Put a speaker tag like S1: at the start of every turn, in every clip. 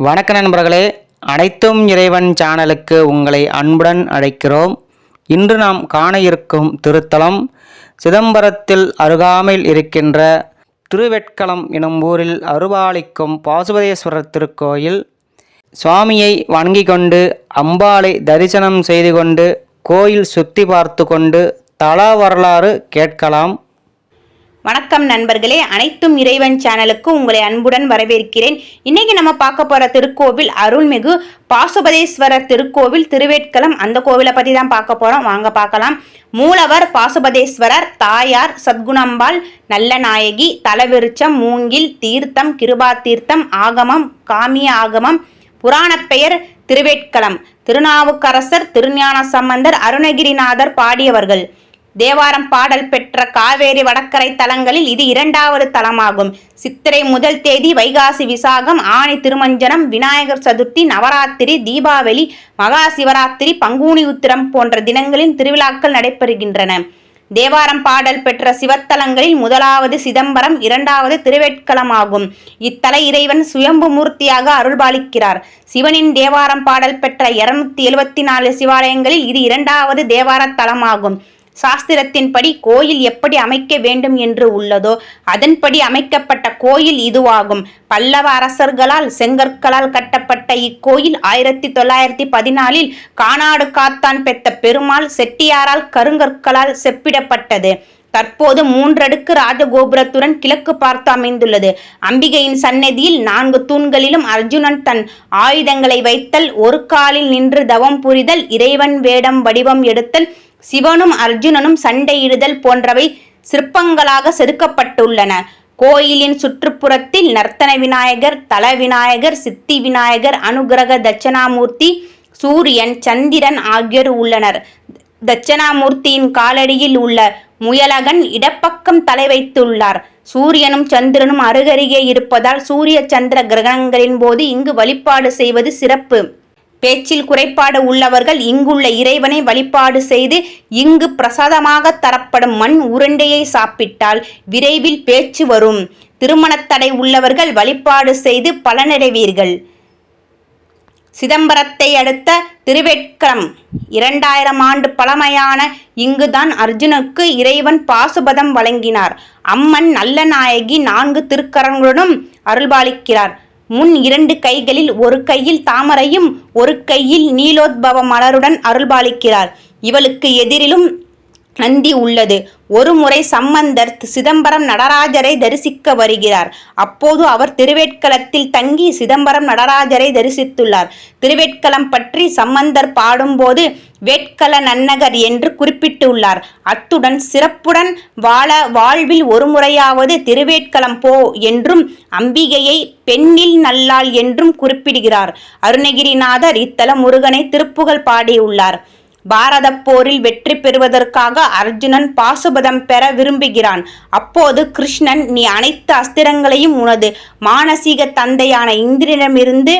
S1: வணக்க நண்பர்களே அனைத்தும் இறைவன் சேனலுக்கு உங்களை அன்புடன் அழைக்கிறோம். இன்று நாம் காண இருக்கும் திருத்தலம் சிதம்பரத்தில் அருகாமையில் இருக்கின்ற திருவெட்களம் எனும் ஊரில் அருபாலிக்கும் பாசுபதேஸ்வரர் திருக்கோயில். சுவாமியை வணங்கி கொண்டு அம்பாளை தரிசனம் செய்து கொண்டு கோயில் சுற்றி பார்த்து கொண்டு தல வரலாறு கேட்கலாம்.
S2: வணக்கம் நண்பர்களே. அனைத்தும் இறைவன் சேனலுக்கு உங்களை அன்புடன் வரவேற்கிறேன். இன்னைக்கு நம்ம பார்க்க போகிற திருக்கோவில் அருள்மிகு பாசுபதேஸ்வரர் திருக்கோவில் திருவேட்களம் அந்த கோவிலை பற்றி தான் பார்க்க போகிறோம் வாங்க பார்க்கலாம். மூலவர் பாசுபதேஸ்வரர் தாயார் சத்குணம்பாள் நல்ல நாயகி தலவிருச்சம் மூங்கில் தீர்த்தம் கிருபா தீர்த்தம் ஆகமம் காமிய ஆகமம் புராணப் பெயர் திருவேட்களம் திருநாவுக்கரசர் திருஞான சம்பந்தர் அருணகிரிநாதர் பாடியவர்கள். தேவாரம் பாடல் பெற்ற காவேரி வடக்கரை தலங்களில் இது இரண்டாவது தலமாகும். சித்திரை முதல் தேதி வைகாசி விசாகம் ஆணி திருமஞ்சனம் விநாயகர் சதுர்த்தி நவராத்திரி தீபாவளி மகா சிவராத்திரி பங்குனி உத்திரம் போன்ற தினங்களில் திருவிழாக்கள் நடைபெறுகின்றன. தேவாரம் பாடல் பெற்ற சிவத்தலங்களில் முதலாவது சிதம்பரம் இரண்டாவது திருவேட்களமாகும் இத்தல இறைவன் சுயம்பு மூர்த்தியாக அருள்பாலிக்கிறார். சிவனின் தேவாரம் பாடல் பெற்ற இருநூத்தி எழுபத்தி நாலு சிவாலயங்களில் இது இரண்டாவது தேவார தலமாகும். சாஸ்திரத்தின்படி கோயில் எப்படி அமைக்க வேண்டும் என்று உள்ளதோ அதன்படி அமைக்கப்பட்ட கோயில் இதுவாகும். பல்லவ அரசர்களால் செங்கற்களால் கட்டப்பட்ட இக்கோயில் ஆயிரத்தி தொள்ளாயிரத்தி பதினாலில் கானாடு காத்தான் பெத்த பெருமாள் செட்டியாரால் கருங்கற்களால் செப்பிடப்பட்டது. தற்போது மூன்றடுக்கு ராஜகோபுரத்துடன் கிழக்கு பார்த்து அமைந்துள்ளது. அம்பிகையின் சன்னதியில் நான்கு தூண்களிலும் அர்ஜுனன் தன் ஆயுதங்களை வைத்தல் ஒரு காலில் நின்று தவம் புரிதல் இறைவன் வேடம் வடிவம் எடுத்தல் சிவனும் அர்ஜுனனும் சண்டையிடுதல் போன்றவை சிற்பங்களாக செதுக்கப்பட்டுள்ளன. கோயிலின் சுற்றுப்புறத்தில் நர்த்தன விநாயகர் தல விநாயகர் சித்தி விநாயகர் அனுகிரக தட்சணாமூர்த்தி சூரியன் சந்திரன் ஆகியோர் உள்ளனர். தட்சணாமூர்த்தியின் காலடியில் உள்ள முயலகன் இடப்பக்கம் தலை வைத்துள்ளார். சூரியனும் சந்திரனும் அருகருகே இருப்பதால் சூரிய சந்திர கிரகணங்களின் போது இங்கு வழிபாடு செய்வது சிறப்பு. பேச்சில் குறைபாடு உள்ளவர்கள் இங்குள்ள இறைவனை வழிபாடு செய்து இங்கு பிரசாதமாக தரப்படும் மண் உருண்டையை சாப்பிட்டால் விரைவில் பேச்சு வரும். திருமணத்தடை உள்ளவர்கள் வழிபாடு செய்து பலனடைவீர்கள். சிதம்பரத்தை அடுத்த திருவேட்கரம் இரண்டாயிரம் ஆண்டு பழமையான இங்குதான் அர்ஜுனுக்கு இறைவன் பாசுபதம் வழங்கினார். அம்மன் நல்ல நாயகி நான்கு திருக்கரங்களுடன் அருள்பாலிக்கிறார். முன் இரண்டு கைகளில் ஒரு கையில் தாமரையும் ஒரு கையில் நீலோத்பவ மலருடன் அருள்பாலிக்கிறார். இவளுக்கு எதிரிலும் நந்தி உள்ளது. ஒரு முறை சம்பந்தர் சிதம்பரம் நடராஜரை தரிசிக்க வருகிறார். அப்போது அவர் திருவேட்களத்தில் தங்கி சிதம்பரம் நடராஜரை தரிசித்துள்ளார். திருவேட்களம் பற்றி சம்பந்தர் பாடும்போது வேட்கள நன்னகர் என்று குறிப்பிட்டுள்ளார். அத்துடன் சிறப்புடன் வாழ வாழ்வில் ஒரு முறையாவது திருவேட்களம் போ என்றும் அம்பிகையை பெண்ணில் நல்லாள் என்றும் குறிப்பிடுகிறார். அருணகிரிநாதர் இத்தல முருகனை திருப்புகழ் பாடியுள்ளார். பாரத போரில் வெற்றி பெறுவதற்காக அர்ஜுனன் பாசுபதம் பெற விரும்புகிறான். அப்போது கிருஷ்ணன் நீ அனைத்து அஸ்திரங்களையும் உனது மானசீக தந்தையான இந்திரனிடமிருந்து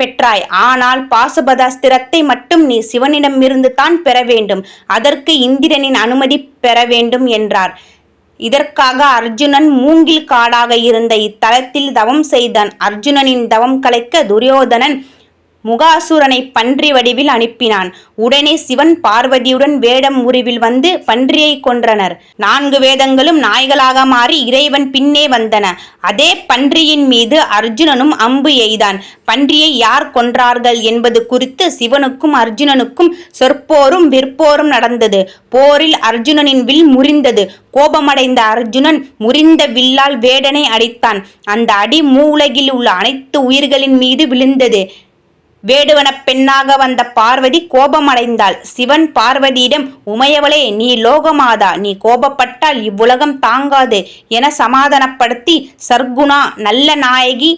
S2: பெற்றாய். ஆனால் பாசுபத அஸ்திரத்தை மட்டும் நீ சிவனிடமிருந்து தான் பெற வேண்டும். அதற்கு இந்திரனின் அனுமதி பெற வேண்டும் என்றார். இதற்காக அர்ஜுனன் மூங்கில் காடாக இருந்த இத்தலத்தில் தவம் செய்தான். அர்ஜுனனின் தவம் கலைக்க துரியோதனன் முகாசுரனை பன்றி வடிவில் அனுப்பினான். உடனே சிவன் பார்வதியுடன் வேடம் உருவில் வந்து பன்றியை கொன்றனர். நான்கு வேதங்களும் நாய்களாக மாறி இறைவன் பின்னே வந்தன. அதே பன்றியின் மீது அர்ஜுனனும் அம்பு எய்தான். பன்றியை யார் கொன்றார்கள் என்பது குறித்து சிவனுக்கும் அர்ஜுனனுக்கும் சொற்போரும் விற்போரும் நடந்தது. போரில் அர்ஜுனனின் வில் முறிந்தது. கோபமடைந்த அர்ஜுனன் முறிந்த வில்லால் வேடனை அடித்தான். அந்த அடி மூலகில் உள்ள அனைத்து உயிர்களின் மீது விழுந்தது. வேடுவன பெண்ணாக வந்த பார்வதி கோபமடைந்தாள். சிவன் பார்வதியிடம் உமையவளே நீ லோகமாதா. நீ கோபப்பட்டால் இவ்வுலகம் தாங்காது என சமாதானப்படுத்தி சர்க்குணா நல்ல நாயகி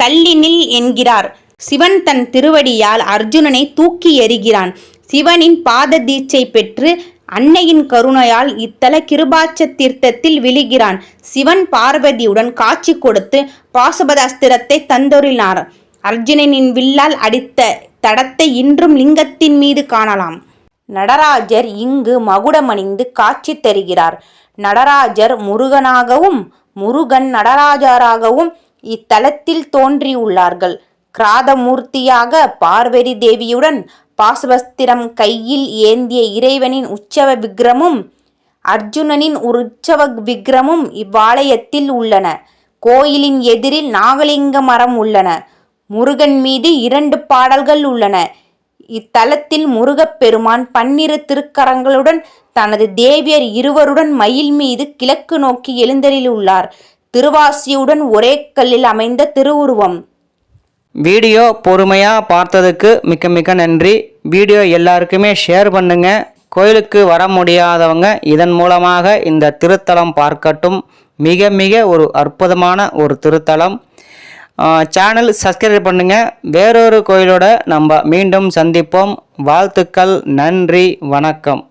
S2: தள்ளி நில் என்கிறார். சிவன் தன் திருவடியால் அர்ஜுனனை தூக்கி எறிகிறான். சிவனின் பாத தீட்சை பெற்று அன்னையின் கருணையால் இத்தல கிருபாச்ச தீர்த்தத்தில் விழுகிறான். சிவன் பார்வதியுடன் காட்சி கொடுத்து பாசுபதாஸ்திரத்தை தந்தொறினார் அர்ஜுனனின் வில்லால் அடித்த தடத்தை இன்றும் லிங்கத்தின் மீது காணலாம். நடராஜர் இங்கு மகுடமணிந்து காட்சி தருகிறார். நடராஜர் முருகனாகவும் முருகன் நடராஜராகவும் இத்தலத்தில் தோன்றியுள்ளார்கள். கிராதமூர்த்தியாக பார்வதி தேவியுடன் பாசுபஸ்திரம் கையில் ஏந்திய இறைவனின் உற்சவ விக்ரமும் அர்ஜுனனின் ஒரு உற்சவ விக்ரமும் இவ்வாலயத்தில் உள்ளன. கோயிலின் எதிரில் நாகலிங்க மரம் உள்ளன. முருகன் மீது இரண்டு பாடல்கள் உள்ளன. இத்தலத்தில் முருகப்பெருமான் பன்னிரு திருக்கரங்களுடன் தனது தேவியர் இருவருடன் மயில் மீது கிழக்கு நோக்கி எழுந்தருளியுள்ளார் திருவாசியுடன் ஒரே கல்லில் அமைந்த திருவுருவம்.
S1: வீடியோ பொறுமையாக பார்த்ததுக்கு மிக்க மிக்க நன்றி. வீடியோ எல்லாருக்குமே ஷேர் பண்ணுங்க. கோயிலுக்கு வர முடியாதவங்க இதன் மூலமாக இந்த திருத்தலம் பார்க்கட்டும். மிக மிக ஒரு அற்புதமான ஒரு திருத்தலம். சேனல் சப்ஸ்கிரைப் பண்ணுங்கள் வேறொரு கோயிலோட நம்ம மீண்டும் சந்திப்போம். வாழ்த்துக்கள் நன்றி வணக்கம்.